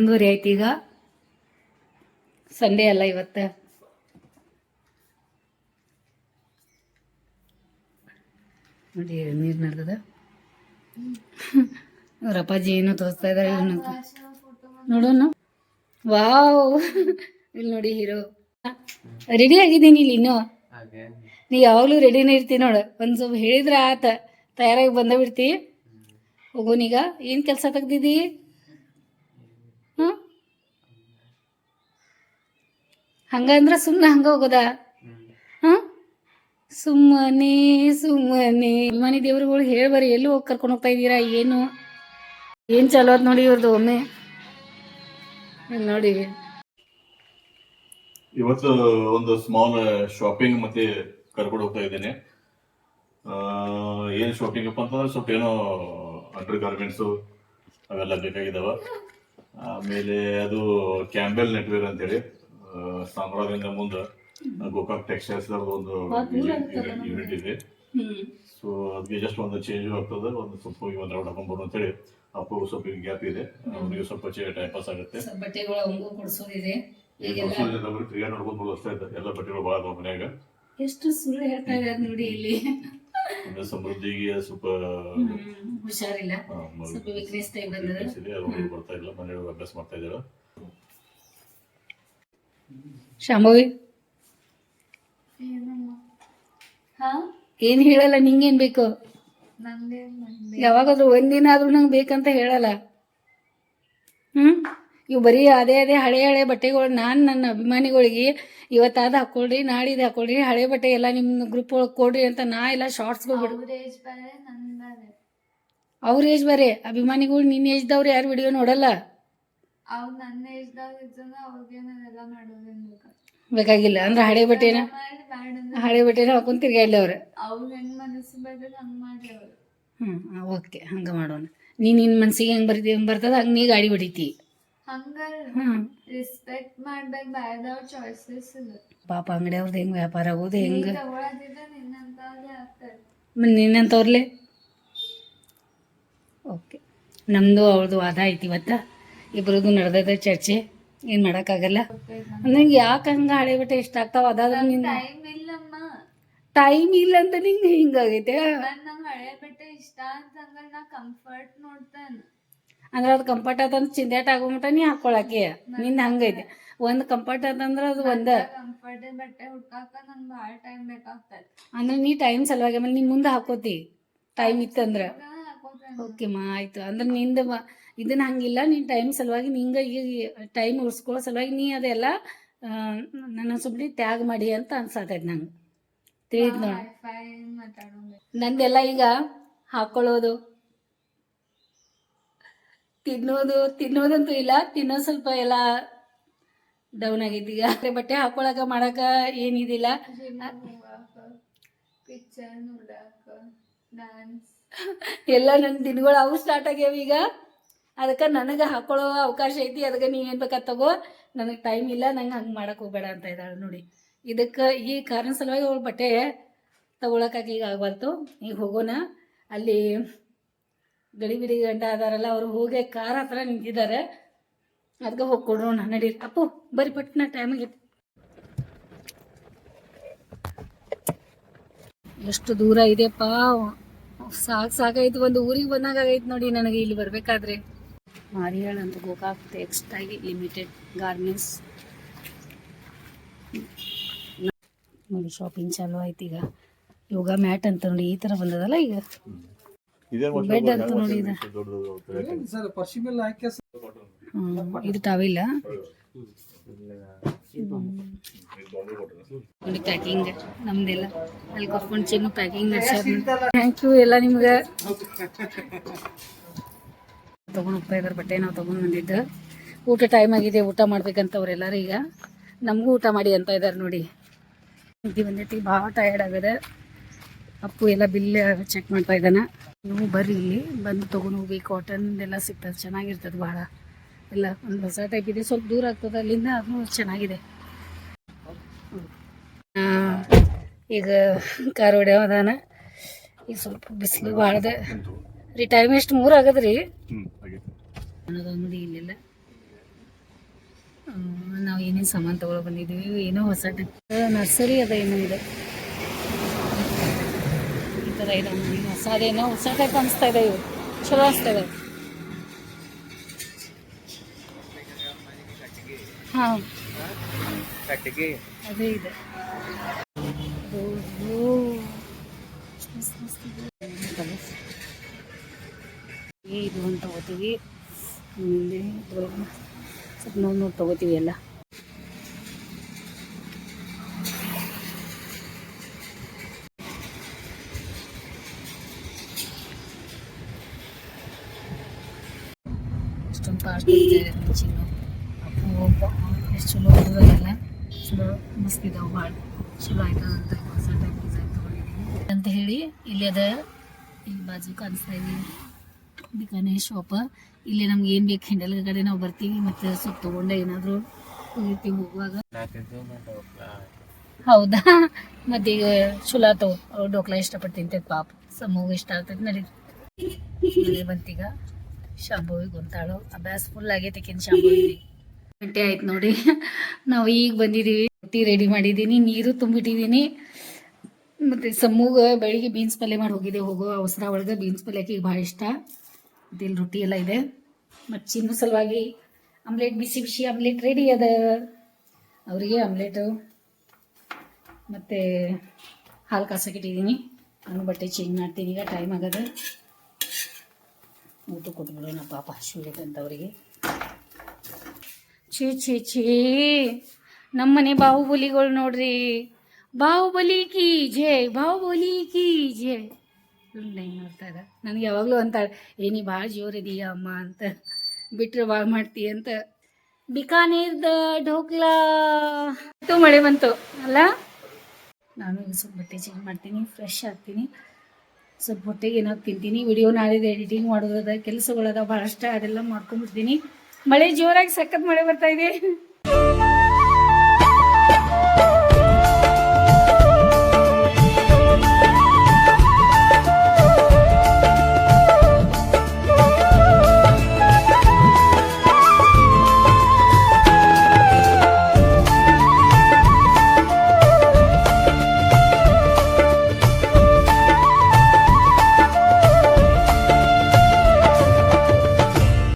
ಹನ್ನೊಂದುವರೆ ಆಯ್ತು ಈಗ. ಸಂಡೇ ಅಲ್ಲ ಇವತ್ತು. ನೋಡಿ ನೀರು ನಡ್ದದ? ಅವ್ರ ಅಪ್ಪಾಜಿ ಏನೋ ತೋರಿಸ್ತಾ ಇದ್ದಾರೆ. ನೋಡೋಣ ವಾವ್! ಇಲ್ಲಿ ನೋಡಿ ಹೀರೋ. ರೆಡಿ ಆಗಿದ್ದೀನಿ ಇಲ್ಲಿ ಇನ್ನೂ. ನೀ ಯಾವಾಗಲೂ ರೆಡಿನೇ ಇರ್ತೀನಿ ನೋಡು. ಒಂದು ಸ್ವಲ್ಪ ಹೇಳಿದ್ರೆ ಆತ. ತಯಾರಾಗಿ ಬಂದ ಬಿಡ್ತಿ. ಹೋಗೋನೀಗ. ಏನು ಕೆಲಸ ತೆಗ್ದಿದ್ದಿ? ಹಂಗಂದ್ರೆ ಸುಮ್ಮನೆ ಹಂಗ ಹೋಗೋದಾ? ಹಾಂ? ಸುಮ್ಮನೆ ಸುಮ್ಮನೆ. ಮನೆ ದೇವ್ರುಗಳು ಹೇಳ್ಬರಿ ಎಲ್ಲಿ ಹೋಗಿ ಕರ್ಕೊಂಡು ಹೋಗ್ತಾ ಇದ್ದೀರಾ? ಏನು? ಏನು ಚಲೋ ಆತ್ ನೋಡಿ ಇವ್ರದ್ದು ಒಮ್ಮೆ. ನೋಡಿ. ಇವತ್ತು ಒಂದು ಸ್ಮಾಲ್ ಶಾಪಿಂಗ್ ಮತ್ತೆ ಕರ್ಕೊಂಡು ಹೋಗ್ತಾ ಇದ್ದೇನೆ. ಏನ್ ಶಾಪಿಂಗ್ ಅಪ್ಪ ಅಂತಂದ್ರೆ ಸ್ವಲ್ಪ ಏನೋ ಅಂಡರ್ ಗಾರ್ಮೆಂಟ್ಸ್ ಅವೆಲ್ಲ ಬೇಕಾಗಿದ್ದಾವ ಆಮೇಲೆ ಅದು ಕ್ಯಾಂಬೆಲ್ ನೆಟ್ವೇರ್ ಅಂತೇಳಿ. ಸಾಮ್ರಾಜ್ಯದಿಂದ ಮುಂದೆ ಗೋಕಾಕ್ ಟೆಕ್ಸ್ಟೈಲ್ಸ್ ಒಂದು ಯೂನಿಟ್ ಇದೆ. ಸೊ ಅದಕ್ಕೆ ಜಸ್ಟ್ ಒಂದು ಚೇಂಜ್ ಆಗ್ತದೆ ಒಂದು ಸ್ವಲ್ಪ ಹೋಗಿ ಒಂದು ರೌಂಡ್ ಹಾಕೊಂಡ್ಬರು ಅಂತೇಳಿ ಅಪ್ಪು ಸ್ವಲ್ಪ ಗ್ಯಾಪ್ ಇದೆ. ಅವ್ರಿಗೆ ಸ್ವಲ್ಪ ಟೈಮ್ ಪಾಸ್ ಆಗುತ್ತೆ. ಬಟ್ಟೆಗಳು ಅವಂಗೂ ಕೊಡಿಸೋದಿದೆ. ಕ್ರಿಯೇಟ್ ನೋಡ್ಕೊಂಡು ಅಷ್ಟೇ ಇದೆ. ಎಲ್ಲ ಬಟ್ಟೆಗಳು ಭಾಳ ಅದಾವ ಮನ್ಯಾಗ. ಎಷ್ಟು ಸುಳ್ಳು ಹೇಳ್ತಾ ಇದ್ದಾರೆ ನೋಡಿ ಇಲ್ಲಿ. ಆಮೇಲೆ ಸಮೃದ್ಧಿಗೆ ಸ್ವಲ್ಪ ಹುಷಾರಿಲ್ಲ. ಸ್ವಲ್ಪ ವೀಕ್ನೆಸ್ ಟೈಪ್ ಬಂದದ. ಬರ್ತಾ ಇಲ್ಲ. ಮನೆಯೊಳಗೆ ಅಭ್ಯಾಸ ಮಾಡ್ತಾ ಇದ್ದಾರೆ ಶಾಂಭವಿ ಏನ್ ಹೇಳಲ್ಲ ನಿಂಗೇನ್ ಬೇಕು? ಯಾವಾಗಾದ್ರೂ ಒಂದಿನ ಆದ್ರೂ ನಂಗೆ ಬೇಕಂತ ಹೇಳಲ್ಲ. ಹ್ಮ್? ಇವು ಬರೀ ಅದೇ ಅದೇ ಹಳೆ ಹಳೆ ಬಟ್ಟೆಗಳು ನಾನು ನನ್ನ ಅಭಿಮಾನಿಗಳಿಗೆ ಇವತ್ತಾದ ಹಾಕೊಳ್ರಿ ನಾಡಿದ ಹಾಕೊಳ್ರಿ ಹಳೆ ಬಟ್ಟೆ ಎಲ್ಲ ನಿಮ್ಮ ಗ್ರೂಪ್ ಒಳಗೆ ಕೊಡ್ರಿ ಅಂತ ನಾ ಎಲ್ಲ ಶಾರ್ಟ್ಸ್ಗಳು ಬಿಡು ಅವ್ರ ಏಜ್ ಬರೇ ಅಭಿಮಾನಿಗಳು ನಿನ್ನ ಏಜ್ದವ್ರು ಯಾರು ವಿಡಿಯೋ ನೋಡಲ್ಲ? ಅವ್ರು ನನ್ನ ಏಜ್ದಾಗ ಇದ್ದನ ಅವ್ರಿಗೆ ನಾನೆಲ್ಲ ಮಾಡೋದೇನ್ ಬೇಕಾ ಬೇಕಾಗಿಲ್ಲ. ಅಂದ್ರೆ ಹಳೆ ಬಟ್ಟೆನ ಹಳೆ ಬಟ್ಟೆನ ಹಾಕೊಂಡ್ ತಿರ್ಗಾಡ್ಲಿ ಅವ್ರು ಅವ್ರು ಹೆಂಗ್ ಮನಸ್ಸು ಬರ್ತದೆ ಹಂಗ್ ಮಾಡಿ ಅವ್ರು ಹ್ಞೂ ಓಕೆ. ಹಂಗ ಮಾಡೋಣ. ನೀ ನಿನ್ನ ಮನ್ಸಿಗೆ ಹೆಂಗೆ ಬರ್ತಿ ಹೆಂಗೆ ಬರ್ತದ ಹಂಗೆ ನೀ ಗಾಡಿ ಹೊಡಿತಿ. ಹಂಗ ಹ್ಞೂ ರೆಸ್ಪೆಕ್ಟ್ ಮಾಡ್ಬೇಕು ಬೇರೆದವ್ರ ಚಾಯ್ಸಸ್ ಪಾಪ ಅಂಗಡಿ ಅವ್ರದ್ದು ಹೆಂಗೆ ವ್ಯಾಪಾರ ಆಗೋದು ಹೆಂಗ? ನಿನ್ನಂತವ್ರೆ ಆಗ್ತಾರೆ ನಿನ್ನಂತವ್ರಲೆ? ಓಕೆ. ನಮ್ಮದು ಅವ್ರದ್ದು ವಾದ ಐತಿ ಇವತ್ತು? ಇಬ್ಬರದು ನಡೆದೈತೆ ಚರ್ಚೆ. ಏನು ಮಾಡೋಕ್ಕಾಗಲ್ಲ. ನಂಗೆ ಯಾಕೆ ಹಂಗೆ ಹಳೆ ಬಟ್ಟೆ ಇಷ್ಟ ಆಗ್ತಾವ? ಅದಾದ್ರೆ ನಿನ್ನ ಟೈಮ್ ಇಲ್ಲಮ್ಮ. ಟೈಮ್ ಇಲ್ಲ ಅಂತ ನಿಂಗೆ ಹಿಂಗಾಗೈತೆ ನಾನ್ ಹಳೆ ಬಟ್ಟೆ ಇಷ್ಟ ಅಂತ ನಾ ಕಂಫರ್ಟ್ ನೋಡ್ತಾನೆ. ಅಂದ್ರೆ ಅದು ಕಂಫರ್ಟ್ ಆತಂದ್ರೆ ಚಿಂದಾಟ ಆಗೋಮಟ ನೀ ಹಾಕೊಳಕ್ಕೆ. ನಿಂದ ಹಂಗೈತೆ. ಒಂದು ಕಂಫರ್ಟ್ ಆತಂದ್ರೆ ಅದು ಒಂದು. ಕಂಫರ್ಟ್ ಬಟ್ಟೆ ಹುಡ್ಕಾಕ ನಂಗ್ ಭಾಳ ಟೈಮ್ ಬೇಕಾಗ್ತದೆ ಅಂದ್ರೆ ನೀ ಟೈಮ್ ಸಲುವಾಗಿ ಆಮೇಲೆ ನೀ ಮುಂದೆ ಹಾಕೋತಿ. ಟೈಮ್ ಇತ್ತಂದ್ರೆ. ಓಕೆ ಮಾ ಆಯ್ತು. ಅಂದ್ರೆ ನಿಂದ ಇದನ್ನ ಹಂಗಿಲ್ಲ ನೀನ್ ಟೈಮ್ ಸಲುವಾಗಿ ನಿಂಗೆ ಈಗ ಟೈಮ್ ಉಳಿಸ್ಕೊಳ್ಳೋ ಸಲುವಾಗಿ ನೀ ಅದೆಲ್ಲ ನನ್ನ ಸುಮ್ಮನೆ ತ್ಯಾಗ ಮಾಡಿ ಅಂತ ಅನ್ಸತೈತೆ ನಂಗೆ. ತಿಳಿದ್ ನೋಡಿ. ನಂದೆಲ್ಲ ಈಗ ಹಾಕೊಳ್ಳೋದು ತಿನ್ನೋದು ತಿನ್ನೋದಂತೂ ಇಲ್ಲ ತಿನ್ನೋ ಸ್ವಲ್ಪ ಎಲ್ಲ ಡೌನ್ ಆಗೈತಿ. ಈಗ ಬಟ್ಟೆ ಹಾಕೊಳಕ ಮಾಡಕ ಏನಿದಿಲ್ಲ ಎಲ್ಲ ನನ್ನ ದಿನಗಳು ಅವು ಸ್ಟಾರ್ಟ್ ಆಗ್ಯಾವ ಈಗ. ಅದಕ್ಕೆ ನನಗೆ ಹಾಕೊಳ್ಳೋ ಅವಕಾಶ ಐತಿ, ಅದಕ್ಕೆ ನೀ ಏನು ಬೇಕಾ ತಗೋ. ನನಗೆ ಟೈಮ್ ಇಲ್ಲ, ನಂಗೆ ಹಂಗೆ ಮಾಡಕ್ಕೆ ಹೋಗ್ಬೇಡ ಅಂತ ಇದ್ದಾಳೆ ನೋಡಿ. ಇದಕ್ಕೆ ಈ ಕಾರಣ ಸಲುವಾಗಿ ಅವಳು ಬಟ್ಟೆ ತಗೊಳಕ್ಕಾಗಿ ಈಗ ಆಗ್ಬಾರ್ದು. ಈಗ ಹೋಗೋಣ. ಅಲ್ಲಿ ಗಡಿ ಬಿಡಿ ಗಂಟ ಅದಾರಲ್ಲ, ಅವರು ಹೋಗಿ ಕಾರ್ ಹತ್ರ ನಿಂತಿದ್ದಾರೆ. ಅದಕ್ಕೆ ಹೋಗಿ ಕೊಡೋಣ ನಡೀರಿ ಅಪ್ಪು ಬರೀ ಪಟ್ನ ಟೈಮ್ ಆಗೈತಿ ಎಷ್ಟು ದೂರ ಇದೆಯಪ್ಪ. ಸಾಕು ಸಾಕಾಯ್ತು, ಒಂದು ಊರಿಗೆ ಬಂದಾಗ ಆಗೈತೆ ನೋಡಿ ನನಗೆ ಇಲ್ಲಿ ಬರಬೇಕಾದ್ರೆ. ಮಾರಿಯಾಳ ಅಂತ ಗೋಕಾಕ್ ಟೆಕ್ಸ್ಟೈಲ್ ಲಿಮಿಟೆಡ್ ಗಾರ್ಮೆಂಟ್ಸ್. ನೋಡಿ ಶಾಪಿಂಗ್ ಚಾಲು ಆಯ್ತು ಈಗ. ಯೋಗ ಮ್ಯಾಟ್ ಅಂತ ನೋಡಿ ಈ ಥರ ಬಂದದಲ್ಲ ಈಗ. ಇದೇ ಬೆಡ್ ಅಂತ ನೋಡಿ ಇದು. ಇದು ಟಾವಿಲ್ಲ ನೋಡಿ ಪ್ಯಾಕಿಂಗ್ ನಮ್ದೆಲ್ಲ. ಅಲ್ಲಿ ಕರ್ಕೊಂಡು ಚಿನ್ನು ಪ್ಯಾಕಿಂಗ್ ನಡೆಸ್ಯಾರ ಥ್ಯಾಂಕ್ ಯು ಎಲ್ಲ ನಿಮ್ಗೆ. ತಗೊಂಡು ಹೋಗ್ತಾ ಬಟ್ಟೆ ನಾವು ತಗೊಂಡು ಬಂದಿದ್ದು. ಊಟ ಟೈಮ್ ಆಗಿದೆ, ಊಟ ಮಾಡ್ಬೇಕಂತ ಅವರೆಲ್ಲರೂ ಈಗ. ನಮಗೂ ಊಟ ಮಾಡಿ ಅಂತ ಇದ್ದಾರೆ ನೋಡಿ. ಇದ್ದಿ ಬಂದೈತಿ ಭಾಳ ಟಯರ್ಡ್ ಆಗಿದೆ. ಅಪ್ಪು ಎಲ್ಲ ಬಿಲ್ ಚೆಕ್ ಮಾಡ್ತಾ ಇದ್ದಾನೆ. ನೀವು ಬರ್ರಿ ಇಲ್ಲಿ, ಬಂದು ತೊಗೊಂಡು ಹೋಗಿ ಕಾಟನ್ ಎಲ್ಲ ಸಿಗ್ತದೆ, ಚೆನ್ನಾಗಿರ್ತದೆ ಭಾಳ. ಎಲ್ಲ ಒಂದು ಹೊಸ ಟೈಪ್ ಇದೆ, ಸ್ವಲ್ಪ ದೂರ ಆಗ್ತದೆ, ಅಲ್ಲಿಂದ ಅದು ಚೆನ್ನಾಗಿದೆ. ಈಗ ಕಾರ್ ಹೊಡ್ಯಾವದಾನ ಈಗ ಸ್ವಲ್ಪ ಬಿಸಿಲು ಭಾಳದ ರೀ ಟೈಮ್ ಎಷ್ಟು? ಮೂರು ಆಗದ್ರಿ? ಅನ್ನೋದು ನೋಡಿ ಇಲ್ಲೆಲ್ಲ. ನಾವು ಏನೇನು ಸಾಮಾನು ತಗೊಳಕ್ ಬಂದಿದ್ದೀವಿ ಏನೋ ಹೊಸ ನರ್ಸರಿ ಅದ ಏನೋ ಇದೆ. ಈ ಥರ ಇದೆ ಹೊಸದೇನೋ ಹೊಸ ಟೈಪ್ ಅನಿಸ್ತಾ ಇದೆ ಇವು ಚಲೋ ಅನಿಸ್ತಾ ಇದೆ. ಹಾಂ. ಅದೇ ಇದೆ. ಒಂದು ತಗೋತೀವಿ ಆಮೇಲೆ ಇದ್ರೊಳಗೆ ಸ್ವಲ್ಪ ನೋಡಿ ನೋಡಿ ತಗೋತೀವಿ ಎಲ್ಲ. ಇಷ್ಟೊಂದು ಪಾಸ್ಟ್ ಚಿನ್ನು. ಅಪ್ಪು ಎಷ್ಟು ಚಲೋ ಓದೋದೆಲ್ಲ ಚಲೋ ಮಸ್ತ್ ಇದಾವೆ ಭಾಳ ಚಲೋ ಆಯ್ತದ ಅಂತ ಹೊಸ ಟೈಪ್ ಡಿಸೈನ್ ತೊಗೊಂಡಿದ್ದೀನಿ ಅಂತ ಹೇಳಿ ಇಲ್ಲಿ ಅದ ಇಲ್ಲಿ ಬಾಜು ಕಾಣಿಸ್ತಾ ಇದೆ ಬಿಕಾನೆ ಶಾಪ ಇಲ್ಲಿ ನಮ್ಗೆ ಏನು ಬೇಕು ಹಿಂಡಲ್ ಕಡೆ ನಾವು ಬರ್ತೀವಿ, ಮತ್ತು ಸ್ವಲ್ಪ ತೊಗೊಂಡೆ ಏನಾದರೂ ಹೋಗುವಾಗ. ಹೌದಾ? ಮತ್ತೆ ಈಗ ಚುಲಾ ತಗೋ ಅವ್ರು ಡೋಕ್ಲಾ ಇಷ್ಟಪಟ್ಟು ತಿಂತೈತೆ ಪಾಪ. ಸಮೂಹ ಇಷ್ಟ ಆಗ್ತೈತೆ ನಡಿ ಬಂತೀಗ. ಶಾಂಭವಿಗೆ ಗೊಂತಾಳು. ಅಭ್ಯಾಸ ಫುಲ್ ಆಗೈತೆ ಕಿನ್ ಶಾಂಭವಿಗೆ. ಗಂಟೆ ಆಯ್ತು ನೋಡಿ. ನಾವು ಈಗ ಬಂದಿದ್ದೀವಿ ರೊಟ್ಟಿ ರೆಡಿ ಮಾಡಿದ್ದೀನಿ ನೀರು ತುಂಬಿಟ್ಟಿದ್ದೀನಿ ಮತ್ತು ಸಮ್ಮೂಗ ಬೆಳಿಗ್ಗೆ ಬೀನ್ಸ್ ಪಲ್ಯ ಮಾಡಿ ಹೋಗಿದ್ದೆ ಹೋಗೋ ಅವಸರ ಒಳಗೆ ಬೀನ್ಸ್ ಪಲ್ಯಕ್ಕೆ ಈಗ ಭಾಳ ಇಷ್ಟ. ಇಲ್ಲಿ ರೊಟ್ಟಿ ಎಲ್ಲ ಇದೆ. ಮತ್ತು ಚಿನ್ನ ಸಲುವಾಗಿ ಆಮ್ಲೆಟ್, ಬಿಸಿ ಬಿಸಿ ಆಮ್ಲೆಟ್ ರೆಡಿ ಅದ. ಅವರಿಗೆ ಆಮ್ಲೆಟು, ಮತ್ತು ಹಾಲು ಕಾಸಕ್ಕಿಟ್ಟಿದ್ದೀನಿ ನಾನು ಬಟ್ಟೆ ಚೇಂಜ್ ಮಾಡ್ತೀನಿ, ಈಗ ಟೈಮ್ ಆಗದ. ಊಟ ಕೊಟ್ಬಿಡೋಣ ಪಾಪ ಅಂತ ಅವರಿಗೆ. ಛೇ ಛೇ, ಛೀ. ನಮ್ಮನೆ ಬಾಹುಬಲಿಗಳು ನೋಡ್ರಿ. ಬಾಹುಬಲಿ ಕಿ ಜೈ, ಬಾಹುಬಲಿ ಕಿ ಜೈ. ನೋಡ್ತಾ ಇದ್ದ ನನಗೆ ಯಾವಾಗಲೂ ಅಂತ ಏನಿ ಭಾಳ ಜೋರಿದೀಯ ಅಮ್ಮ ಅಂತ ಬಿಟ್ಟರೆ ಭಾಳ ಮಾಡ್ತೀಯ ಅಂತ. ಬಿಕಾನೇರ್ದ ಢೋಕ್ಲಾ. ಮಳೆ ಬಂತು. ಅಲ್ಲ? ನಾನು ಸ್ವಲ್ಪ ಬಟ್ಟೆ ಚೇಂಜ್ ಮಾಡ್ತೀನಿ ಫ್ರೆಶ್ ಆಗ್ತೀನಿ. ಸ್ವಲ್ಪ ಹೊಟ್ಟೆಗೆ ಏನೋ ತಿಂತೀನಿ. ವಿಡಿಯೋ ನಾಳಿದ ಎಡಿಟಿಂಗ್ ಮಾಡೋದದ, ಕೆಲಸಗಳದ, ಭಾಳಷ್ಟ ಅದೆಲ್ಲ ಮಾಡ್ಕೊಂಡ್ಬಿಡ್ತೀನಿ. ಮಳೆ ಜೋರಾಗಿ ಸಖತ್ ಮಳೆ ಬರ್ತಾ ಇದೆ.